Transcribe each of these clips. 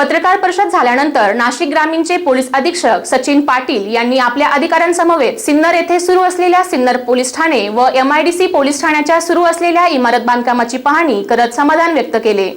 पत्रकार परिषद झाल्यानंतर नाशिक ग्रामीणचे पोलीस अधीक्षक सचिन पाटील यांनी आपल्या अधिकाऱ्यांसमवेत सिन्नर येथे सुरू असलेल्या सिन्नर पोलीस ठाणे व एमआयडीसी पोलीस ठाण्याच्या सुरू असलेल्या इमारत बांधकामाची पाहणी करत समाधान व्यक्त केले.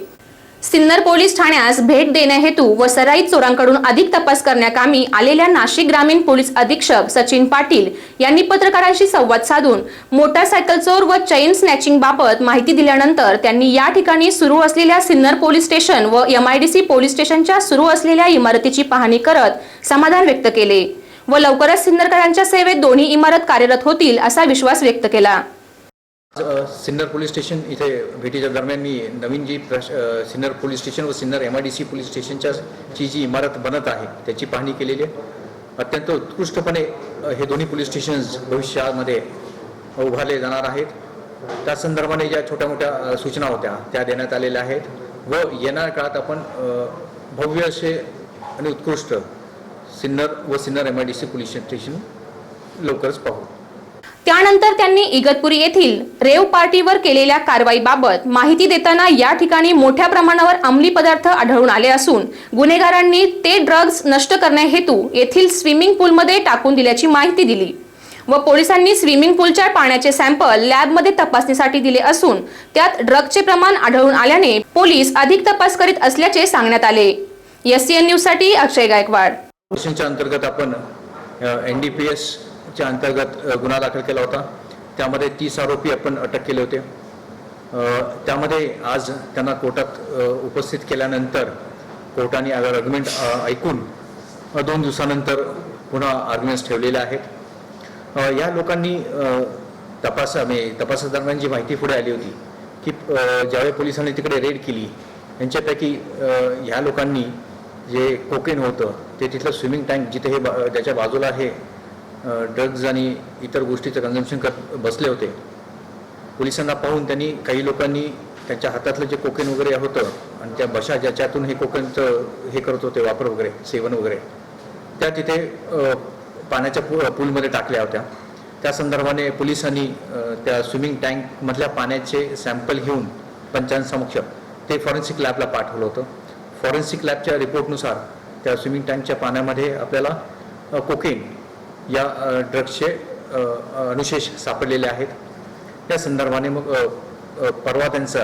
सिन्नर पोलीस ठाण्यास भेट देण्याहेतू व सराईत चोरांकडून अधिक तपास करण्याकामी आलेल्या नाशिक ग्रामीण पोलीस अधीक्षक सचिन पाटील यांनी पत्रकारांशी संवाद साधून मोटारसायकल चोर व चैन स्नॅचिंग बाबत माहिती दिल्यानंतर त्यांनी या ठिकाणी सुरू असलेल्या सिन्नर पोलीस स्टेशन व एमआयडीसी पोलीस स्टेशनच्या सुरू असलेल्या इमारतीची पाहणी करत समाधान व्यक्त केले व लवकरच सिन्नरकरांच्या सेवेत दोन्ही इमारत कार्यरत होतील असा विश्वास व्यक्त केला. सिन्नर पोलीस स्टेशन इथे भेटीच्या दरम्यान मी नवीन जी प्रश सिन्नर पोलीस स्टेशन व Sinnar M I D C police स्टेशनच्या ची जी इमारत बनत आहे त्याची पाहणी केलेली आहे. अत्यंत उत्कृष्टपणे हे दोन्ही पोलीस स्टेशन्स भविष्यामध्ये उभारले जाणार आहेत. त्या संदर्भाने ज्या छोट्या मोठ्या सूचना होत्या त्या देण्यात आलेल्या आहेत व येणाऱ्या काळात आपण भव्य असे आणि उत्कृष्ट सिन्नर व Sinnar M I D C police station लवकरच पाहू. त्यानंतर त्यांनी इगतपुरी येथील रेव पार्टीवर केलेल्या कारवाईबाबत माहिती देताना या ठिकाणी मोठ्या प्रमाणावर अंमली पदार्थ आढळून आले असून गुन्हेगारांनी ते ड्रग्ज नष्ट करण्याहेतू येथील स्विमिंग पूलमध्ये टाकून दिल्याची माहिती दिली. व पोलिसांनी स्विमिंग पूलच्या पाण्याचे सॅम्पल लॅबमध्ये तपासणीसाठी दिले असून त्यात ड्रगचे प्रमाण आढळून आल्याने पोलीस अधिक तपास करीत असल्याचे सांगण्यात आले. एस सी एन न्यूजसाठी अक्षय गायकवाड. अंतर्गत आपण एन डी पी च्या अंतर्गत गुन्हा दाखल केला होता. त्यामध्ये तीस आरोपी आपण अटक केले होते. त्यामध्ये आज त्यांना कोर्टात उपस्थित केल्यानंतर कोर्टाने आर्ग्युमेंट ऐकून दोन दिवसानंतर पुन्हा आर्ग्युमेंट्स ठेवलेले आहेत. या लोकांनी तपासा म्हणजे तपासादरम्यान जी माहिती पुढे आली होती की ज्यावेळी पोलिसांनी तिकडे रेड केली यांच्यापैकी ह्या लोकांनी जे कोकेन होतं ते तिथलं स्विमिंग टँक जिथे हे ज्याच्या बाजूला हे ड्रग्ज आणि इतर गोष्टीचं कन्झम्पशन करत बसले होते. पोलिसांना पाहून त्यांनी काही लोकांनी त्यांच्या हातातलं जे कोकेन वगैरे होतं आणि त्या बशा ज्याच्यातून हे कोकेनचं हे करत होते वापर वगैरे सेवन वगैरे त्या तिथे पाण्याच्या पू पूलमध्ये टाकल्या होत्या. त्या संदर्भाने पोलिसांनी त्या स्विमिंग टँकमधल्या पाण्याचे सॅम्पल घेऊन पंचांसमक्ष ते फॉरेन्सिक लॅबला पाठवलं होतं. फॉरेन्सिक लॅबच्या रिपोर्टनुसार त्या स्विमिंग टँकच्या पाण्यामध्ये आपल्याला कोकेन या ड्रग्सचे अनुशेष सापडलेले आहेत. त्या संदर्भाने मग परवा त्यांचा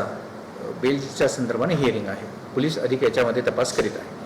बेलच्या संदर्भाने हिअरिंग आहे. पोलीस अधिक याच्यामध्ये तपास करीत आहे